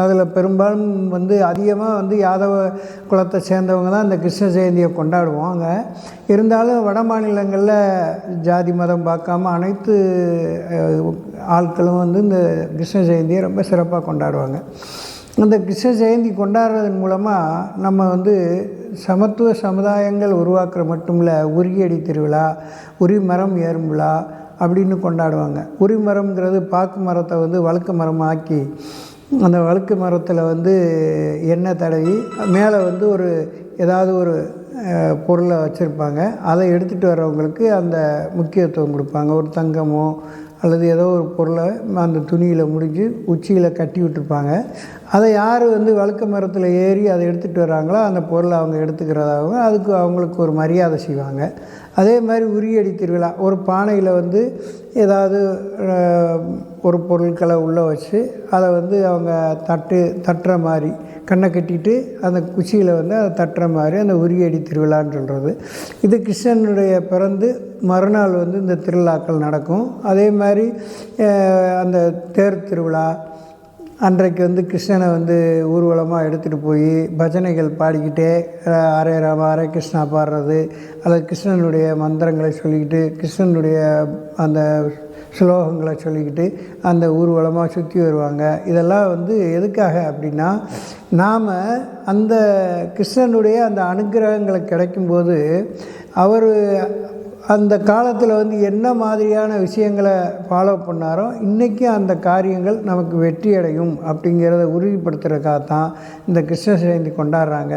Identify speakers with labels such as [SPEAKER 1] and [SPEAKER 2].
[SPEAKER 1] அதில் பெரும்பாலும் வந்து அதிகமாக வந்து யாதவ குலத்தை சேர்ந்தவங்க தான் இந்த கிருஷ்ண ஜெயந்தியை கொண்டாடுவாங்க இருந்தாலும் வட மாநிலங்களில் ஜாதி மதம் பார்க்காம அனைத்து ஆட்களும் வந்து இந்த கிருஷ்ண ஜெயந்தியை ரொம்ப சிறப்பாக கொண்டாடுவாங்க. அந்த கிருஷ்ண ஜெயந்தி கொண்டாடுறதன் மூலமாக நம்ம வந்து சமத்துவ சமுதாயங்கள் உருவாக்குற மட்டும் இல்லை உரியடி திருவிழா உரி மரம் ஏறும் விழா அப்படின்னு கொண்டாடுவாங்க. உரி மரம்ங்கிறது பாக்கு மரத்தை வந்து வழுக்கு மரமாக்கி அந்த வழுக்கு மரத்தில் வந்து எண்ணெய் தடவி மேலே வந்து ஒரு ஏதாவது ஒரு பொருளை வச்சுருப்பாங்க. அதை எடுத்துகிட்டு வர்றவங்களுக்கு அந்த முக்கியத்துவம் கொடுப்பாங்க. ஒரு தங்கமோ அல்லது ஏதோ ஒரு பொருளை அந்த துணியில் முடிஞ்சு உச்சியில் கட்டி விட்டுருப்பாங்க. அதை யார் வந்து வழுக்க மரத்தில் ஏறி அதை எடுத்துகிட்டு வராங்களோ அந்த பொருளை அவங்க எடுத்துக்கிறதாகவும் அதுக்கு அவங்களுக்கு ஒரு மரியாதை செய்வாங்க. அதே மாதிரி உரியடி திருவிழா. ஒரு பானையில் வந்து ஏதாவது ஒரு பொருட்களை உள்ளே வச்சு அதை வந்து அவங்க தட்டு தட்டுற மாதிரி கண்ணை கட்டிட்டு அந்த குச்சியில் வந்து அதை தட்டுற மாதிரி அந்த உரியடி திருவிழான்னு இது கிருஷ்ணனுடைய பிறந்து மறுநாள் வந்து இந்த திருவிழாக்கள் நடக்கும். அதே மாதிரி அந்த தேர் திருவிழா அன்றைக்கு வந்து கிருஷ்ணனை வந்து ஊர்வலமாக எடுத்துகிட்டு போய் பஜனைகள் பாடிக்கிட்டே அஹ், ஹரே ராம ஹரே கிருஷ்ணா பாடுறது அல்லது கிருஷ்ணனுடைய மந்திரங்களை சொல்லிக்கிட்டு கிருஷ்ணனுடைய அந்த ஸ்லோகங்களை சொல்லிக்கிட்டு அந்த ஊர்வலமாக சுற்றி வருவாங்க. இதெல்லாம் வந்து எதுக்காக அப்படின்னா நாம் அந்த கிருஷ்ணனுடைய அந்த அனுக்கிரகங்களை கிடைக்கும்போது அவர் அந்த காலத்தில் வந்து என்ன மாதிரியான விஷயங்களை ஃபாலோ பண்ணாரோ இன்றைக்கும் அந்த காரியங்கள் நமக்கு வெற்றி அடையும் அப்படிங்கிறத உறுதிப்படுத்துறதுக்காக தான் இந்த கிருஷ்ண ஜெயந்தி கொண்டாடுறாங்க.